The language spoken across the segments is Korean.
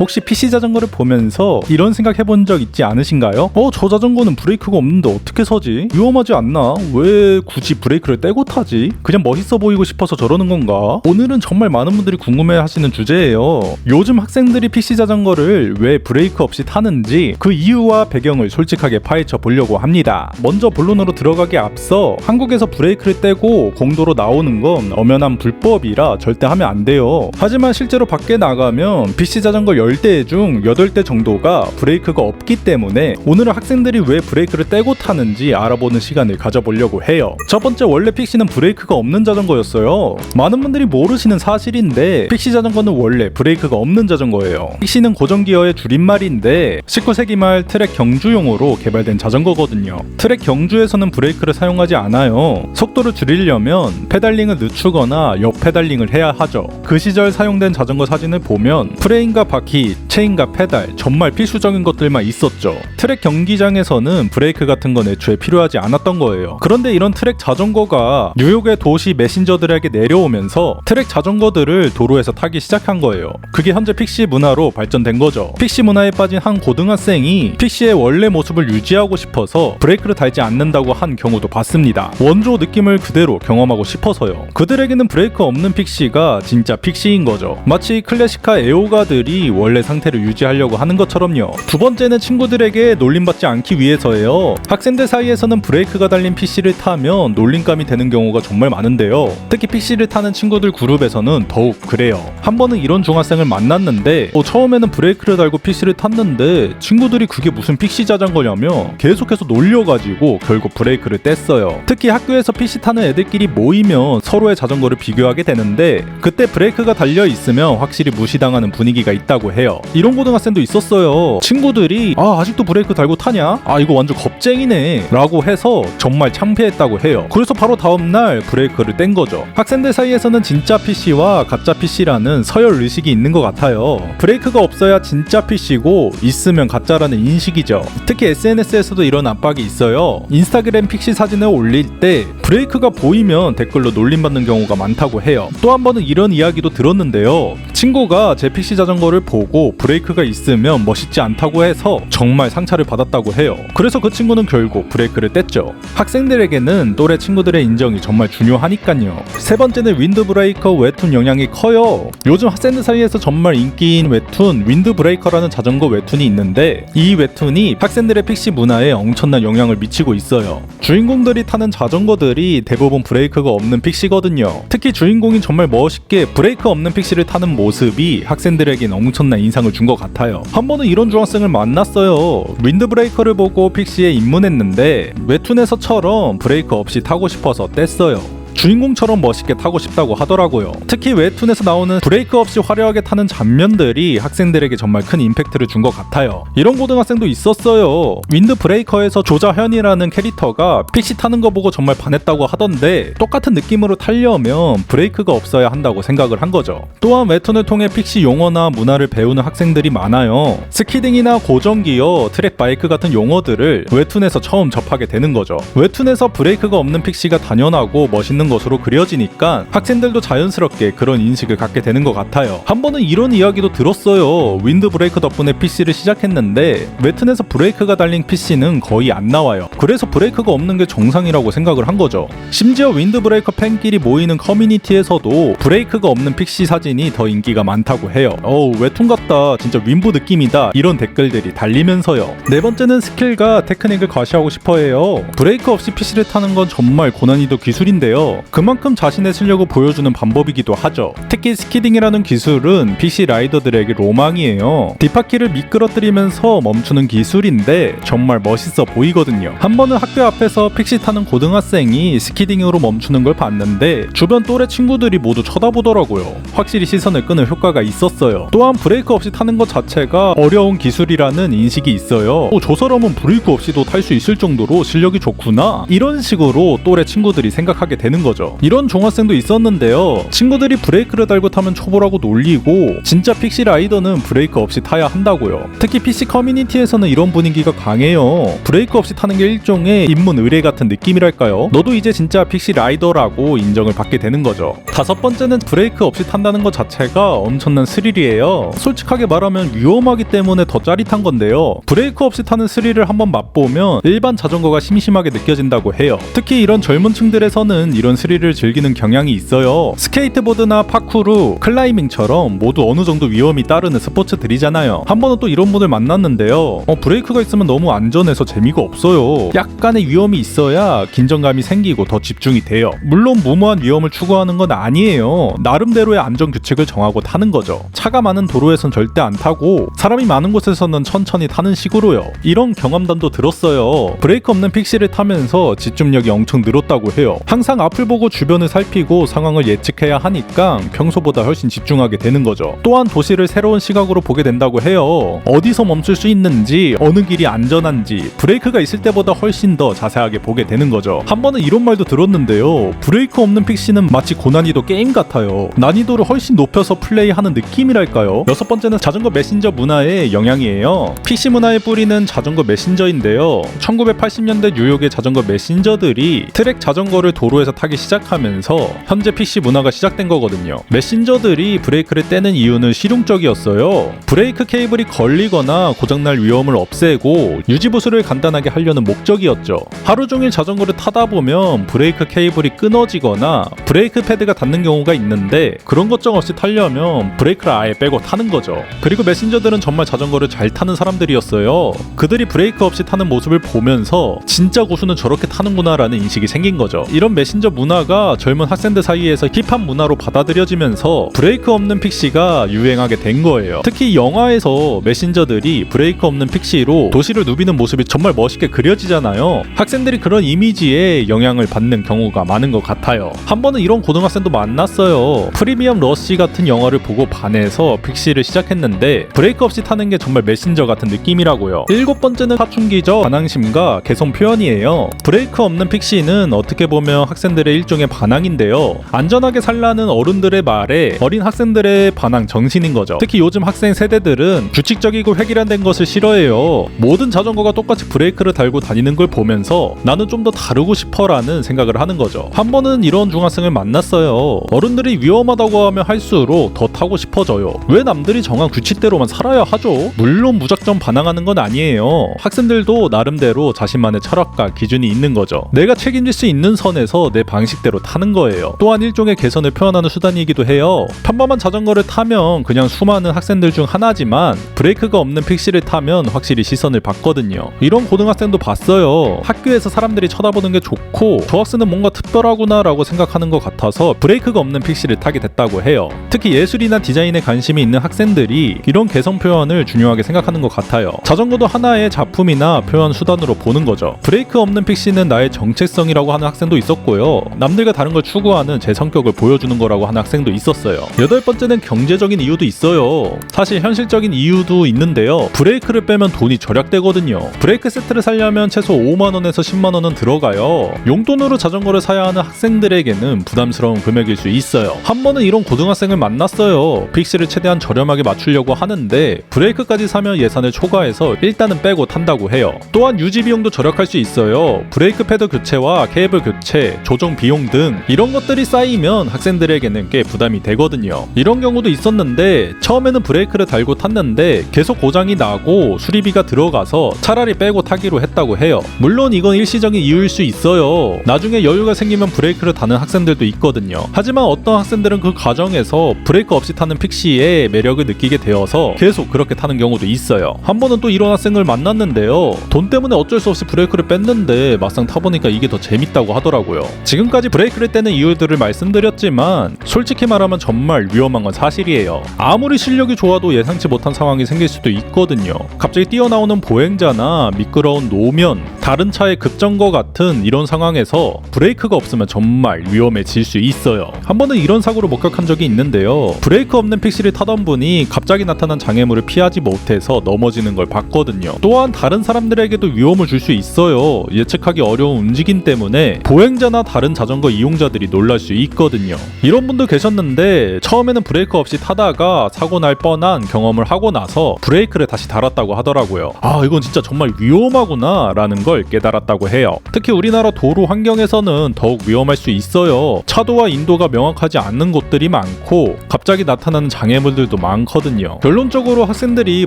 혹시 PC 자전거를 보면서 이런 생각 해본 적 있지 않으신가요? 어, 저 자전거는 브레이크가 없는데 어떻게 서지? 위험하지 않나? 왜 굳이 브레이크를 떼고 타지? 그냥 멋있어 보이고 싶어서 저러는 건가? 오늘은 정말 많은 분들이 궁금해 하시는 주제예요. 요즘 학생들이 PC 자전거를 왜 브레이크 없이 타는지 그 이유와 배경을 솔직하게 파헤쳐 보려고 합니다. 먼저 본론으로 들어가기 앞서 한국에서 브레이크를 떼고 공도로 나오는 건 엄연한 불법이라 절대 하면 안 돼요. 하지만 실제로 밖에 나가면 PC 자전거 10대 중 8대 정도가 브레이크가 없기 때문에 오늘은 학생들이 왜 브레이크를 떼고 타는지 알아보는 시간을 가져보려고 해요. 첫 번째 원래 픽시는 브레이크가 없는 자전거였어요. 많은 분들이 모르시는 사실인데 픽시 자전거는 원래 브레이크가 없는 자전거예요. 픽시는 고정기어의 줄임말인데 19세기 말 트랙 경주용으로 개발된 자전거거든요. 트랙 경주에서는 브레이크를 사용하지 않아요. 속도를 줄이려면 페달링을 늦추거나 옆 페달링을 해야 하죠. 그 시절 사용된 자전거 사진을 보면 프레임과 바퀴, heat. 체인과 페달 정말 필수적인 것들만 있었죠. 트랙 경기장에서는 브레이크 같은 건 애초에 필요하지 않았던 거예요. 그런데 이런 트랙 자전거가 뉴욕의 도시 메신저들에게 내려오면서 트랙 자전거들을 도로에서 타기 시작한 거예요. 그게 현재 픽시 문화로 발전된 거죠. 픽시 문화에 빠진 한 고등학생이 픽시의 원래 모습을 유지하고 싶어서 브레이크를 달지 않는다고 한 경우도 봤습니다. 원조 느낌을 그대로 경험하고 싶어서요. 그들에게는 브레이크 없는 픽시가 진짜 픽시인 거죠. 마치 클래식카 애호가들이 원래 상태 를 유지하려고 하는 것처럼요. 두 번째는 친구들에게 놀림받지 않기 위해서예요. 학생들 사이에서는 브레이크가 달린 PC를 타면 놀림감이 되는 경우가 정말 많은데요. 특히 PC를 타는 친구들 그룹에서는 더욱 그래요. 한 번은 이런 중학생을 만났는데 어, 처음에는 브레이크를 달고 PC를 탔는데 친구들이 그게 무슨 픽시 자전거냐며 계속해서 놀려가지고 결국 브레이크를 뗐어요. 특히 학교에서 PC 타는 애들끼리 모이면 서로의 자전거를 비교하게 되는데 그때 브레이크가 달려 있으면 확실히 무시당하는 분위기가 있다고 해요. 이런 고등학생도 있었어요. 친구들이 아 아직도 브레이크 달고 타냐? 아 이거 완전 겁쟁이네 라고 해서 정말 창피했다고 해요. 그래서 바로 다음날 브레이크를 뗀 거죠. 학생들 사이에서는 진짜 PC와 가짜 PC라는 서열 의식이 있는 것 같아요. 브레이크가 없어야 진짜 PC고 있으면 가짜라는 인식이죠. 특히 SNS에서도 이런 압박이 있어요. 인스타그램 픽시 사진을 올릴 때 브레이크가 보이면 댓글로 놀림받는 경우가 많다고 해요. 또 한 번은 이런 이야기도 들었는데요. 친구가 제 픽시 자전거를 보고 브레이크가 있으면 멋있지 않다고 해서 정말 상처를 받았다고 해요. 그래서 그 친구는 결국 브레이크를 뗐죠. 학생들에게는 또래 친구들의 인정이 정말 중요하니까요. 세 번째는 윈드 브레이커 웹툰 영향이 커요. 요즘 학생들 사이에서 정말 인기인 웹툰 윈드 브레이커라는 자전거 웹툰이 있는데 이 웹툰이 학생들의 픽시 문화에 엄청난 영향을 미치고 있어요. 주인공들이 타는 자전거들 이 대부분 브레이크가 없는 픽시거든요. 특히 주인공이 정말 멋있게 브레이크 없는 픽시를 타는 모습이 학생들에겐 엄청난 인상을 준 것 같아요. 한 번은 이런 중학생을 만났어요. 윈드 브레이커를 보고 픽시에 입문했는데 웹툰에서처럼 브레이크 없이 타고 싶어서 뗐어요. 주인공처럼 멋있게 타고 싶다고 하더라고요. 특히 웹툰에서 나오는 브레이크 없이 화려하게 타는 장면들이 학생들에게 정말 큰 임팩트를 준 것 같아요. 이런 고등학생도 있었어요. 윈드 브레이커에서 조자현이라는 캐릭터가 픽시 타는 거 보고 정말 반했다고 하던데 똑같은 느낌으로 타려면 브레이크가 없어야 한다고 생각을 한 거죠. 또한 웹툰을 통해 픽시 용어나 문화를 배우는 학생들이 많아요. 스키딩이나 고정기어, 트랙 바이크 같은 용어들을 웹툰에서 처음 접하게 되는 거죠. 웹툰에서 브레이크가 없는 픽시가 단연하고 멋있는 것으로 그려지니까 학생들도 자연스럽게 그런 인식을 갖게 되는 것 같아요. 한 번은 이런 이야기도 들었어요. 윈드 브레이크 덕분에 PC를 시작했는데 웹툰에서 브레이크가 달린 PC는 거의 안 나와요. 그래서 브레이크가 없는 게 정상이라고 생각을 한 거죠. 심지어 윈드 브레이커 팬끼리 모이는 커뮤니티에서도 브레이크가 없는 픽시 사진이 더 인기가 많다고 해요. 어우 웹툰 같다. 진짜 윈부 느낌이다. 이런 댓글들이 달리면서요. 네 번째는 스킬과 테크닉을 과시하고 싶어해요. 브레이크 없이 PC를 타는 건 정말 고난이도 기술인데요. 그만큼 자신의 실력을 보여주는 방법이기도 하죠. 특히 스키딩이라는 기술은 PC 라이더들에게 로망이에요. 뒷바퀴를 미끄러뜨리면서 멈추는 기술인데 정말 멋있어 보이거든요. 한 번은 학교 앞에서 픽시 타는 고등학생이 스키딩으로 멈추는 걸 봤는데 주변 또래 친구들이 모두 쳐다보더라고요. 확실히 시선을 끄는 효과가 있었어요. 또한 브레이크 없이 타는 것 자체가 어려운 기술이라는 인식이 있어요. 어, 저 사람은 브레이크 없이도 탈 수 있을 정도로 실력이 좋구나. 이런 식으로 또래 친구들이 생각하게 되는 거죠. 이런 종합생도 있었는데요. 친구들이 브레이크를 달고 타면 초보라고 놀리고 진짜 픽시 라이더는 브레이크 없이 타야 한다고요. 특히 PC 커뮤니티에서는 이런 분위기가 강해요. 브레이크 없이 타는 게 일종의 입문 의뢰 같은 느낌이랄까요? 너도 이제 진짜 픽시 라이더라고 인정을 받게 되는 거죠. 다섯 번째는 브레이크 없이 탄다는 것 자체가 엄청난 스릴이에요. 솔직하게 말하면 위험하기 때문에 더 짜릿한 건데요. 브레이크 없이 타는 스릴을 한번 맛보면 일반 자전거가 심심하게 느껴진다고 해요. 특히 이런 젊은 층들에서는 이런 스릴을 즐기는 경향이 있어요. 스케이트보드나 파쿠르, 클라이밍처럼 모두 어느 정도 위험이 따르는 스포츠들이잖아요. 한 번은 또 이런 분을 만났는데요. 어, 브레이크가 있으면 너무 안전해서 재미가 없어요. 약간의 위험이 있어야 긴장감이 생기고 더 집중이 돼요. 물론 무모한 위험을 추구하는 건 아니에요. 나름대로의 안전 규칙을 정하고 타는 거죠. 차가 많은 도로에선 절대 안 타고 사람이 많은 곳에서는 천천히 타는 식으로요. 이런 경험담도 들었어요. 브레이크 없는 픽시를 타면서 집중력이 엄청 늘었다고 해요. 항상 앞을 보고 주변을 살피고 상황을 예측해야 하니까 평소보다 훨씬 집중하게 되는 거죠. 또한 도시를 새로운 시각으로 보게 된다고 해요. 어디서 멈출 수 있는지, 어느 길이 안전한지, 브레이크가 있을 때보다 훨씬 더 자세하게 보게 되는 거죠. 한 번은 이런 말도 들었는데요. 브레이크 없는 픽시는 마치 고난이도 게임 같아요. 난이도를 훨씬 높여서 플레이하는 느낌이랄까요? 여섯 번째는 자전거 메신저 문화의 영향이에요. PC 문화의 뿌리는 자전거 메신저인데요. 1980년대 뉴욕의 자전거 메신저들이 트랙 자전거를 도로에서 타기 시작하면서 현재 PC 문화가 시작된 거거든요. 메신저들이 브레이크를 떼는 이유는 실용적이었어요. 브레이크 케이블이 걸리거나 고장날 위험을 없애고 유지 보수를 간단하게 하려는 목적이었죠. 하루 종일 자전거를 타다 보면 브레이크 케이블이 끊어지거나 브레이크 패드가 닿는 경우가 있는데 그런 걱정 없이 타려면 브레이크를 아예 빼고 타는 거죠. 그리고 메신저들은 정말 자전거를 잘 타는 사람들이었어요. 그들이 브레이크 없이 타는 모습을 보면서 진짜 고수는 저렇게 타는구나라는 인식이 생긴 거죠. 이런 메신저 문화가 젊은 학생들 사이에서 힙한 문화로 받아들여지면서 브레이크 없는 픽시가 유행하게 된 거예요. 특히 영화에서 메신저들이 브레이크 없는 픽시로 도시를 누비는 모습이 정말 멋있게 그려지잖아요. 학생들이 그런 이미지에 영향을 받는 경우가 많은 것 같아요. 한 번은 이런 고등학생도 만났어요. 프리미엄 러시 같은 영화를 보고 반해서 픽시를 시작했는데 브레이크 없이 타는 게 정말 메신저 같은 느낌이라고요. 일곱 번째는 사춘기적 반항심과 개성 표현이에요. 브레이크 없는 픽시는 어떻게 보면 학생들 의 일종의 반항인데요. 안전하게 살라는 어른들의 말에 어린 학생들의 반항 정신인 거죠. 특히 요즘 학생 세대들은 규칙적이고 획일화된 것을 싫어해요. 모든 자전거가 똑같이 브레이크를 달고 다니는 걸 보면서 나는 좀 더 다르고 싶어라는 생각을 하는 거죠. 한 번은 이런 중학생을 만났어요. 어른들이 위험하다고 하면 할수록 더 타고 싶어져요. 왜 남들이 정한 규칙대로만 살아야 하죠? 물론 무작정 반항하는 건 아니에요. 학생들도 나름대로 자신만의 철학과 기준이 있는 거죠. 내가 책임질 수 있는 선에서 내 방식대로 타는 거예요. 또한 일종의 개선을 표현하는 수단이기도 해요. 평범한 자전거를 타면 그냥 수많은 학생들 중 하나지만 브레이크가 없는 픽시를 타면 확실히 시선을 받거든요. 이런 고등학생도 봤어요. 학교에서 사람들이 쳐다보는 게 좋고 저 학생은 뭔가 특별하구나라고 생각하는 것 같아서 브레이크가 없는 픽시를 타게 됐다고 해요. 특히 예술이나 디자인에 관심이 있는 학생들이 이런 개성 표현을 중요하게 생각하는 것 같아요. 자전거도 하나의 작품이나 표현 수단으로 보는 거죠. 브레이크 없는 픽시는 나의 정체성이라고 하는 학생도 있었고요. 남들과 다른 걸 추구하는 제 성격을 보여주는 거라고 하는 학생도 있었어요. 여덟 번째는 경제적인 이유도 있어요. 사실 현실적인 이유도 있는데요. 브레이크를 빼면 돈이 절약되거든요. 브레이크 세트를 사려면 최소 5만 원에서 10만 원은 들어가요. 용돈으로 자전거를 사야 하는 학생들에게는 부담스러운 금액일 수 있어요. 한 번은 이런 고등학생을 만났어요. 픽시를 최대한 저렴하게 맞추려고 하는데 브레이크까지 사면 예산을 초과해서 일단은 빼고 탄다고 해요. 또한 유지 비용도 절약할 수 있어요. 브레이크 패드 교체와 케이블 교체, 조정 비용 등 이런 것들이 쌓이면 학생들에게는 꽤 부담이 되거든요. 이런 경우도 있었는데 처음에는 브레이크를 달고 탔는데 계속 고장이 나고 수리비가 들어가서 차라리 빼고 타기로 했다고 해요. 물론 이건 일시적인 이유일 수 있어요. 나중에 여유가 생기면 브레이크를 다는 학생들도 있거든요. 하지만 어떤 학생들은 그 과정에서 브레이크 없이 타는 픽시의 매력을 느끼게 되어서 계속 그렇게 타는 경우도 있어요. 한 번은 또 이런 학생을 만났는데요. 돈 때문에 어쩔 수 없이 브레이크를 뺐는데 막상 타보니까 이게 더 재밌다고 하더라고요. 지금 까지 브레이크를 떼는 이유들을 말씀드렸지만 솔직히 말하면 정말 위험한 건 사실이에요. 아무리 실력이 좋아도 예상치 못한 상황이 생길 수도 있거든요. 갑자기 뛰어나오는 보행자나 미끄러운 노면, 다른 차의 급정거 같은 이런 상황에서 브레이크가 없으면 정말 위험해질 수 있어요. 한 번은 이런 사고를 목격한 적이 있는데요. 브레이크 없는 픽시를 타던 분이 갑자기 나타난 장애물을 피하지 못해서 넘어지는 걸 봤거든요. 또한 다른 사람들에게도 위험을 줄 수 있어요. 예측하기 어려운 움직임 때문에 보행자나 다른 자전거 이용자들이 놀랄 수 있거든요. 이런 분도 계셨는데 처음에는 브레이크 없이 타다가 사고 날 뻔한 경험을 하고 나서 브레이크를 다시 달았다고 하더라고요. 아 이건 진짜 정말 위험하구나 라는 걸 깨달았다고 해요. 특히 우리나라 도로 환경에서는 더욱 위험할 수 있어요. 차도와 인도가 명확하지 않는 곳들이 많고 갑자기 나타나는 장애물들도 많거든요. 결론적으로 학생들이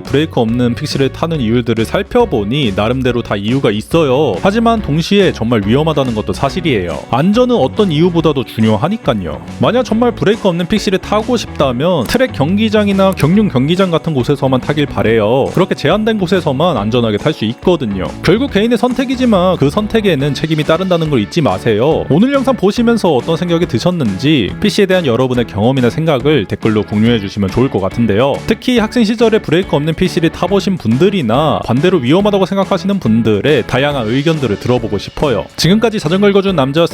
브레이크 없는 픽시를 타는 이유들을 살펴보니 나름대로 다 이유가 있어요. 하지만 동시에 정말 위험하다는 것도 사실이에요. 안전 은 어떤 이유보다도 중요하니까요. 만약 정말 브레이크 없는 픽시를 타고 싶다면 트랙 경기장이나 경륜 경기장 같은 곳에서만 타길 바래요. 그렇게 제한된 곳에서만 안전하게 탈 수 있거든요. 결국 개인의 선택이지만 그 선택에는 책임이 따른다는 걸 잊지 마세요. 오늘 영상 보시면서 어떤 생각이 드셨는지 PC에 대한 여러분의 경험이나 생각을 댓글로 공유해 주시면 좋을 것 같은데요. 특히 학생 시절에 브레이크 없는 PC를 타보신 분들이나 반대로 위험하다고 생각하시는 분들의 다양한 의견들을 들어보고 싶어요. 지금까지 자전거 읽어준 남자였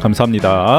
감사합니다.